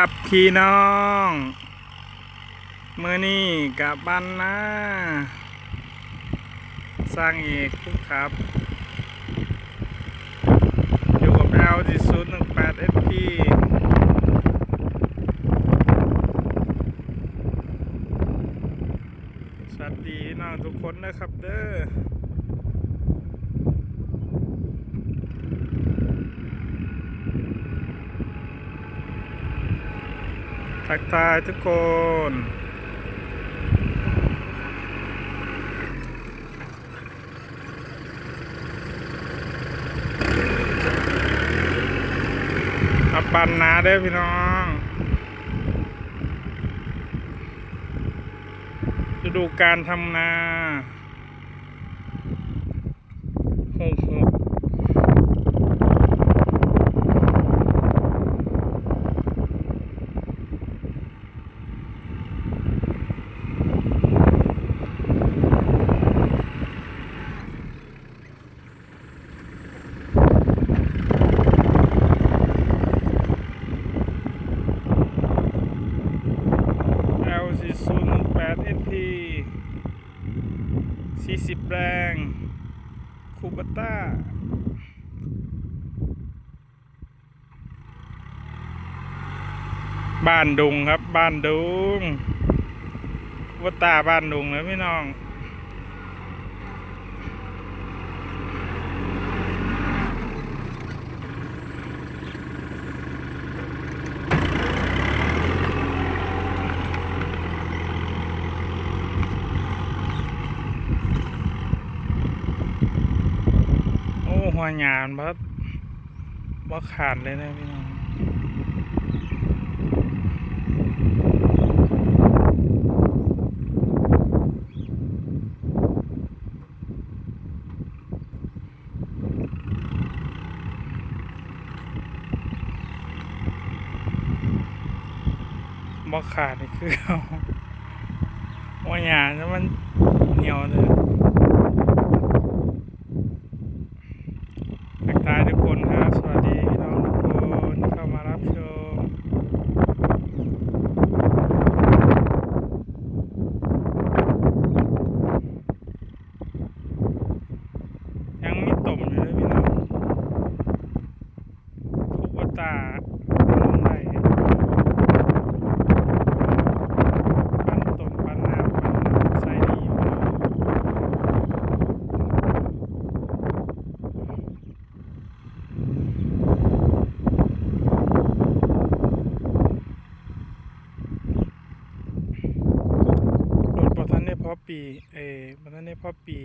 ครับพี่น้องเมื่อนี้กับบ้านนาสร้างเอกทุกครับ อยู่กับ L จีศูนย์หนึ่งแปด SP สวัสดีพี่น้องทุกคนนะครับเด้อ ทักทายทุกคนมาปั่นนาเด้อพี่น้อง จะดูการทำนาหกหก MP 40 แรงคูปต้าบ้านดุงครับ บ้านดุงคูปต้าบ้านดุงนะพี่น้อง โอ้ หัวหยานบัดบ่ขาดเลยนะพี่น้องบ่ขาดนี่คือเอาหัวหยานแล้วมันเหนียวเลย ทักทายทุกคนครับ สวัสดีพี่น้องทุกคนที่เข้ามารับชม ยังมีต่มอยู่เลยพี่น้องทุกวตาลงได้ปั้นต่มปั้นน้ำปั้นน้ำใส่ดีอยู่ รถ พอปีเออประทันได้พอปี